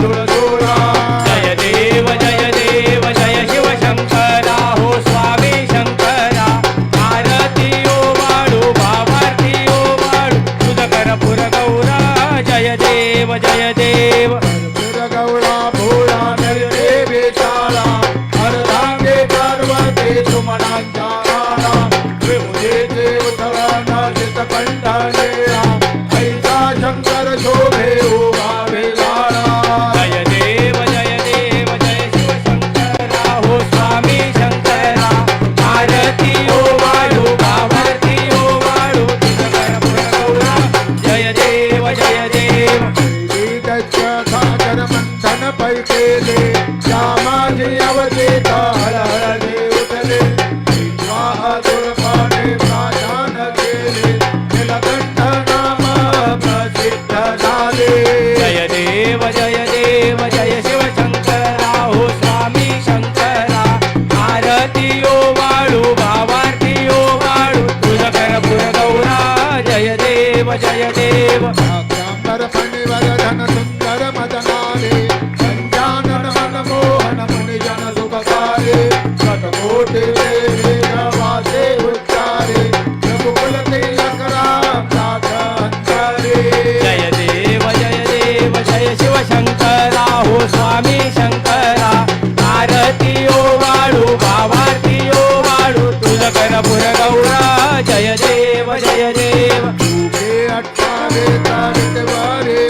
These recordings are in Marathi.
জোড়া पैसे दे श्यामाजी अवचेता हळ हळ देव उठले नाम प्रसिद्ध झाले. देव जय देव स्वामी शंकरा आरतीयो वाळू भावार्थियो वाळू तुझ गौरा. जय देव जय देव. তার পারে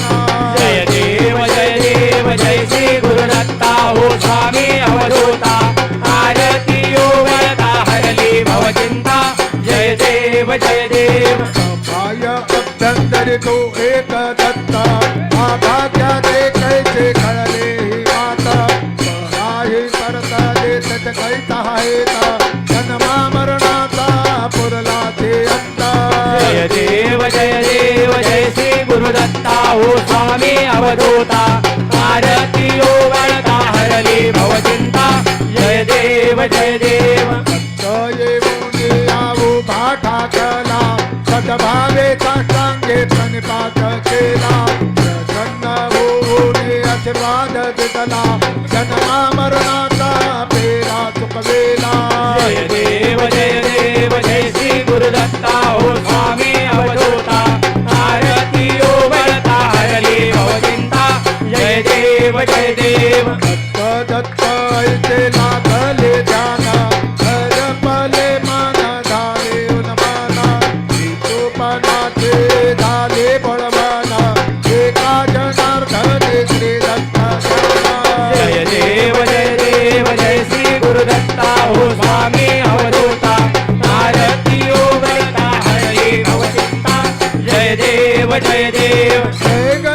देव जय देव. सफाय अभ्यंतर तो एक दत्ता. माता त्या ते कैसे कळले माता. सहाय करता देत कैसा हैता जन्मा मरणाचा पुरला ते अत्ता जय देव जय देव जय श्री गुरुदत्ता. हो स्वामी अवधूता. पाता Chega!